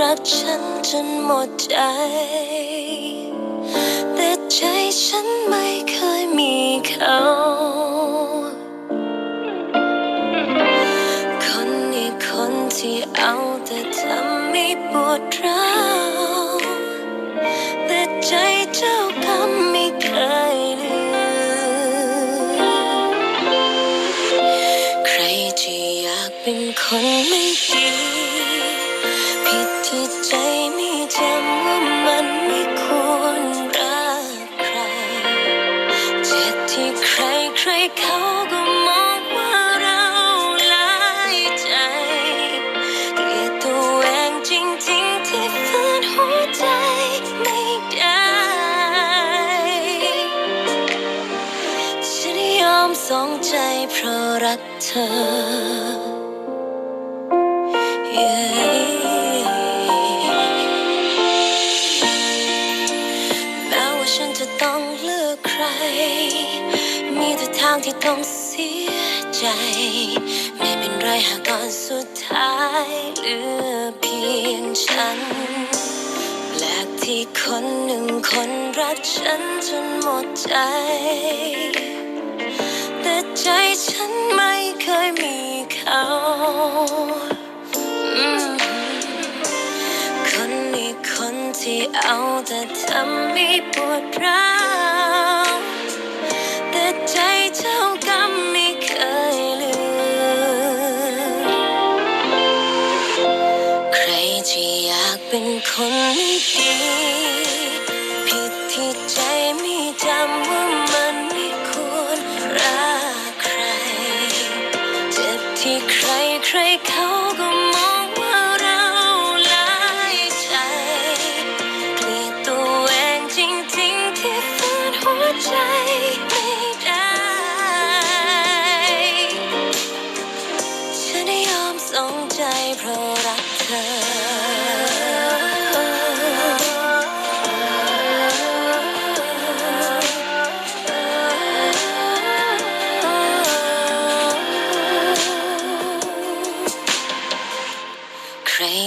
รักฉันจนหมดใจ แต่ใจฉันไม่เคยมีเขาคนนี้คนที่เอาแต่ทำให้ปวดร้าวแต่ใจเจ้ากรรมไม่เคยลืมใครที่อยากเป็นคนไม่ดี ที่ใจไม่จำว่ามันไม่ควรรักใคร เจ็บที่ใครใครเขาก็มองว่าเราหลายใจ เกลียดตัวเองจริงๆที่ฝืนหัวใจไม่ได้ ฉันยอมสองใจเพราะรักเธอแางที่ต้องเสียใจ ไม่เป็นไรหากตอนสุดท้ายเหลือเพียงฉัน แปลกที่คนหนึ่งคนรักฉันจนหมดใจ แต่ใจฉันไม่เคยมีเขาคนนี้คนที่เอาแต่ทำให้ปวดร้าวแต่ใจ เจ้ากรรมไม่เคยลืม ใครที่อยากเป็นคนไม่ดี ผิดที่ใจไม่จำว่ามันไม่ควรรักใคร เจ็บที่ใครใครเขาก็ม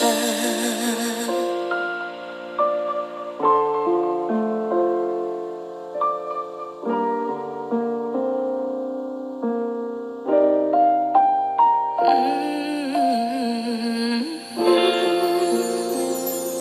better.